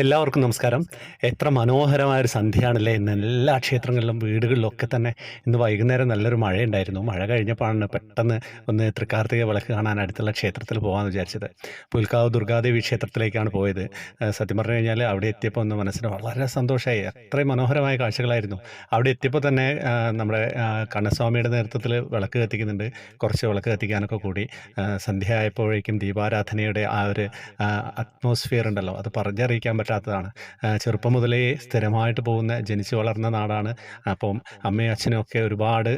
എല്ലാവർക്കും നമസ്കാരം. എത്ര മനോഹരമായ ഒരു സന്ധ്യയാണല്ലേ ഇന്ന്. എല്ലാ ക്ഷേത്രങ്ങളിലും വീടുകളിലും ഒക്കെ തന്നെ ഇന്ന് വൈകുന്നേരം നല്ലൊരു മഴയുണ്ടായിരുന്നു. മഴ കഴിഞ്ഞപ്പോഴാണ് പെട്ടെന്ന് ഒന്ന് തൃക്കാർത്തിക വിളക്ക് കാണാൻ അടുത്തുള്ള ക്ഷേത്രത്തിൽ പോകാമെന്ന് വിചാരിച്ചത്. പുൽക്കാവ് ദുർഗാദേവി ക്ഷേത്രത്തിലേക്കാണ് പോയത്. സത്യം പറഞ്ഞു കഴിഞ്ഞാൽ അവിടെ എത്തിയപ്പോൾ ഒന്ന് മനസ്സിന് വളരെ സന്തോഷമായി. അത്രയും മനോഹരമായ കാഴ്ചകളായിരുന്നു. അവിടെ എത്തിയപ്പോൾ തന്നെ നമ്മുടെ കണ്ണസ്വാമിയുടെ നേതൃത്വത്തിൽ വിളക്ക് കത്തിക്കുന്നുണ്ട്. കുറച്ച് വിളക്ക് കത്തിക്കാനൊക്കെ കൂടി. സന്ധ്യ ആയപ്പോഴേക്കും ദീപാരാധനയുടെ ആ ഒരു അറ്റ്മോസ്ഫിയർ ഉണ്ടല്ലോ അത് പറഞ്ഞറിയിക്കാൻ പറ്റാത്തതാണ്. ചെറുപ്പം മുതലേ സ്ഥിരമായിട്ട് പോകുന്ന ജനിച്ചു വളർന്ന നാടാണ്. അപ്പം അമ്മയും അച്ഛനും ഒക്കെ ഒരുപാട്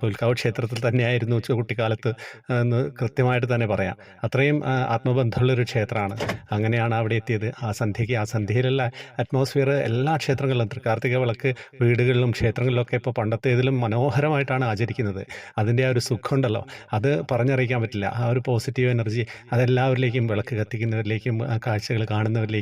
പുൽക്കാവ് ക്ഷേത്രത്തിൽ തന്നെയായിരുന്നു കുട്ടിക്കാലത്ത് എന്ന് കൃത്യമായിട്ട് തന്നെ പറയാം. അത്രയും ആത്മബന്ധമുള്ളൊരു ക്ഷേത്രമാണ്. അങ്ങനെയാണ് അവിടെ എത്തിയത്. ആ സന്ധ്യയ്ക്ക് ആ സന്ധ്യയിലുള്ള അറ്റ്മോസ്ഫിയർ എല്ലാ ക്ഷേത്രങ്ങളിലും തൃക്കാർത്തിക വിളക്ക് വീടുകളിലും ക്ഷേത്രങ്ങളിലൊക്കെ ഇപ്പോൾ പണ്ടത്തേതിലും മനോഹരമായിട്ടാണ് ആചരിക്കുന്നത്. അതിന്റെ ആ ഒരു സുഖമുണ്ടല്ലോ. അത് പറഞ്ഞറിയിക്കാൻ പറ്റില്ല. ആ ഒരു പോസിറ്റീവ് എനർജി അതെല്ലാവരിലേക്കും വിളക്ക് കത്തിക്കുന്നവരിലേക്കും കാഴ്ചകൾ കാണുന്നവരിലേക്കും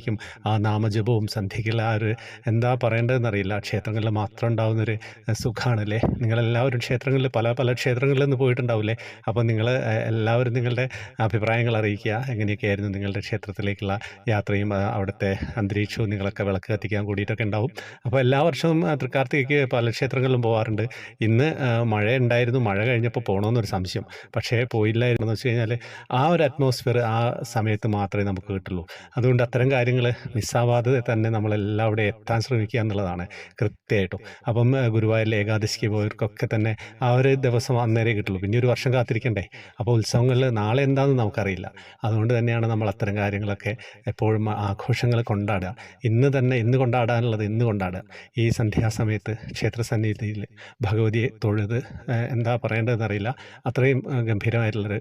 ആ നാമജപവും സന്ധ്യയ്ക്കുള്ള ആ ഒരു എന്താ പറയേണ്ടതെന്നറിയില്ല. ക്ഷേത്രങ്ങളിൽ മാത്രം ഉണ്ടാകുന്നൊരു സുഖമാണല്ലേ നിങ്ങളെല്ലാവരും ക്ഷേത്രങ്ങളിൽ പല പല ക്ഷേത്രങ്ങളിൽ നിന്ന് പോയിട്ടുണ്ടാവില്ലേ? അപ്പോൾ നിങ്ങൾ എല്ലാവരും നിങ്ങളുടെ അഭിപ്രായങ്ങൾ അറിയിക്കുക. എങ്ങനെയൊക്കെയായിരുന്നു നിങ്ങളുടെ ക്ഷേത്രത്തിലേക്കുള്ള യാത്രയും അവിടുത്തെ അന്തരീക്ഷവും നിങ്ങളൊക്കെ വിളക്ക് കത്തിക്കാൻ കൂടിയിട്ടൊക്കെ ഉണ്ടാവും. അപ്പോൾ എല്ലാ വർഷവും തൃക്കാർത്തികയ്ക്ക് പല ക്ഷേത്രങ്ങളിലും പോകാറുണ്ട് ഇന്ന് മഴ ഉണ്ടായിരുന്നു മഴ കഴിഞ്ഞപ്പോൾ പോകണമെന്നൊരു സംശയം. പക്ഷേ പോയില്ലായിരുന്നു എന്ന് വെച്ച് കഴിഞ്ഞാൽ ആ ഒരു അറ്റ്മോസ്ഫിയർ ആ സമയത്ത് മാത്രമേ നമുക്ക് കിട്ടുള്ളൂ. അതുകൊണ്ട് അത്തരം കാര്യങ്ങൾ മിസ്സാവാതെ തന്നെ നമ്മളെല്ലാം അവിടെ എത്താൻ ശ്രമിക്കുക എന്നുള്ളതാണ് കൃത്യമായിട്ടും. അപ്പം ഗുരുവായൂരിലെ ഏകാദശിക്ക് പോയവർക്കൊക്കെ തന്നെ ആ ഒരു ദിവസം അന്നേരേ കിട്ടുള്ളൂ. പിന്നെ ഒരു വർഷം കാത്തിരിക്കണ്ടേ? അപ്പോൾ ഉത്സവങ്ങളിൽ നാളെ എന്താണെന്ന് നമുക്കറിയില്ല. അതുകൊണ്ട് തന്നെയാണ് നമ്മൾ അത്തരം കാര്യങ്ങളൊക്കെ എപ്പോഴും ആഘോഷങ്ങൾ കൊണ്ടാടുക. ഇന്ന് തന്നെ ഇന്ന് കൊണ്ടാടാനുള്ളത് ഇന്ന് കൊണ്ടാടുക. ഈ സന്ധ്യാസമയത്ത് ക്ഷേത്ര സന്നിധിയിൽ ഭഗവതിയെ തൊഴുത് എന്താ പറയേണ്ടതെന്നറിയില്ല. അത്രയും ഗംഭീരമായിട്ടുള്ളൊരു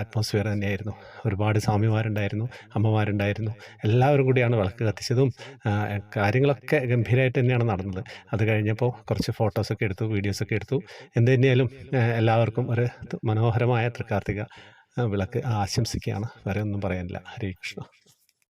അറ്റ്മോസ്ഫിയർ തന്നെയായിരുന്നു. ഒരുപാട് സ്വാമിമാരുണ്ടായിരുന്നു അമ്മമാരുണ്ടായിരുന്നു. എല്ലാവരും കൂടിയാണ് വിളക്ക് കത്തിച്ചതും കാര്യങ്ങളൊക്കെ ഗംഭീരമായിട്ട് തന്നെയാണ് നടന്നത്. അത് കഴിഞ്ഞപ്പോൾ കുറച്ച് ഫോട്ടോസൊക്കെ എടുത്തു വീഡിയോസൊക്കെ എടുത്തു. എന്ത് തന്നെയാലും എല്ലാവർക്കും ഒരു മനോഹരമായ തൃക്കാർത്തിക വിളക്ക് ആശംസിക്കുകയാണ്. വേറെ ഒന്നും പറയാനില്ല. ഹരേ കൃഷ്ണ.